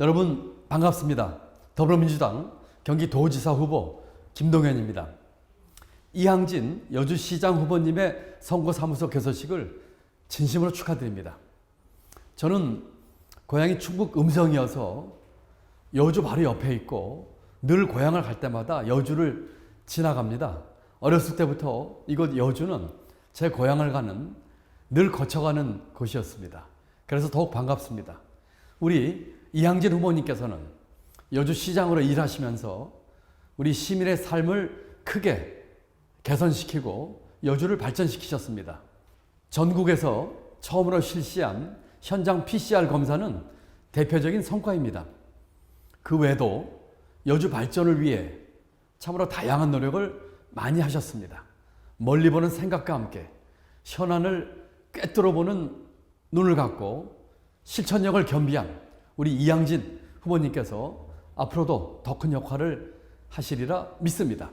여러분 반갑습니다. 더불어민주당 경기도지사 후보 김동현입니다. 이항진 여주시장 후보님의 선거사무소 개소식을 진심으로 축하드립니다. 저는 고향이 충북 음성이어서 여주 바로 옆에 있고 늘 고향을 갈 때마다 여주를 지나갑니다. 어렸을 때부터 이곳 여주는 제 고향을 가는 늘 거쳐가는 곳이었습니다. 그래서 더욱 반갑습니다. 우리 이항진 후보님께서는 여주시장으로 일하시면서 우리 시민의 삶을 크게 개선시키고 여주를 발전시키셨습니다. 전국에서 처음으로 실시한 현장 PCR 검사는 대표적인 성과입니다. 그 외에도 여주 발전을 위해 참으로 다양한 노력을 많이 하셨습니다. 멀리 보는 생각과 함께 현안을 꿰뚫어 보는 눈을 갖고 실천력을 겸비한 우리 이양진 후보님께서 앞으로도 더 큰 역할을 하시리라 믿습니다.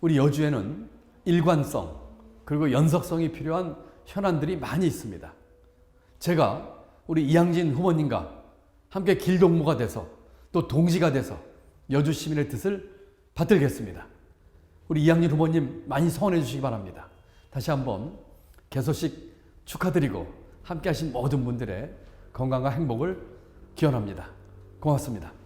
우리 여주에는 일관성 그리고 연속성이 필요한 현안들이 많이 있습니다. 제가 우리 이양진 후보님과 함께 길동무가 돼서 또 동지가 돼서 여주 시민의 뜻을 받들겠습니다. 우리 이양진 후보님 많이 성원해 주시기 바랍니다. 다시 한번 개소식 축하드리고 함께 하신 모든 분들의 건강과 행복을 기원합니다. 고맙습니다.